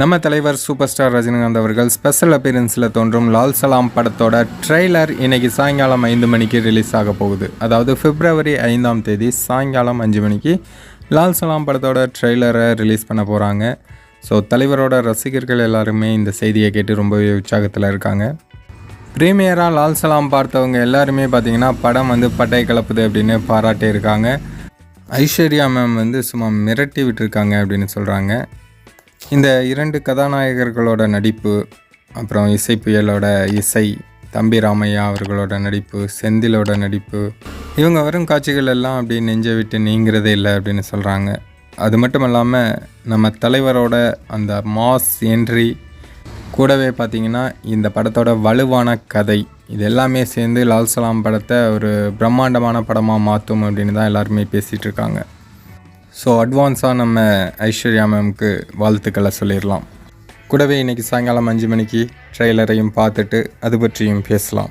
நம்ம தலைவர் super star Rajinikanth அவர்கள் ஸ்பெஷல் அப்பியரன்ஸில் தோன்றும் லால் சலாம் படத்தோட ட்ரெய்லர் இன்னைக்கு சாயங்காலம் ஐந்து மணிக்கு ரிலீஸ் ஆக போகுது. அதாவது பிப்ரவரி ஐந்தாம் தேதி சாயங்காலம் அஞ்சு மணிக்கு லால் சலாம் படத்தோட ட்ரெய்லரை ரிலீஸ் பண்ண போகிறாங்க ஸோ தலைவரோட ரசிகர்கள் எல்லாருமே இந்த செய்தியை கேட்டு ரொம்பவே உற்சாகத்தில் இருக்காங்க. ப்ரீமியராக லால் சலாம் பார்த்தவங்க எல்லாருமே பார்த்தீங்கன்னா படம் வந்து பட்டை கலப்புது அப்படின்னு பாராட்டியிருக்காங்க. ஐஸ்வர்யா மேம் வந்து சும்மா மிரட்டி விட்டுருக்காங்க அப்படின்னு சொல்கிறாங்க இந்த இரண்டு கதாநாயகர்களோட நடிப்பு அப்புறம் இசை இசை தம்பி ராமையா அவர்களோட நடிப்பு செந்திலோட நடிப்பு இவங்க வரும் காட்சிகள் எல்லாம் அப்படி நெஞ்சை விட்டு நீங்கிறதே இல்லை அப்படின்னு சொல்கிறாங்க அது மட்டும் இல்லாமல் நம்ம தலைவரோட அந்த மாஸ் என்ட்ரி கூடவே பார்த்தீங்கன்னா இந்த படத்தோட வலுவான கதை இது எல்லாமே சேர்ந்து லால் சலாம் படத்தை ஒரு பிரம்மாண்டமான படமாக மாற்றும் அப்படின்னு தான் எல்லாருமே பேசிகிட்டு இருக்காங்க. ஸோ அட்வான்ஸாக நம்ம ஐஸ்வர்யா மேம்க்கு வாழ்த்துக்களை சொல்லிடலாம். கூடவே இன்றைக்கி சாயங்காலம் அஞ்சு மணிக்கு ட்ரெய்லரையும் பார்த்துட்டு அது பற்றியும் பேசலாம்.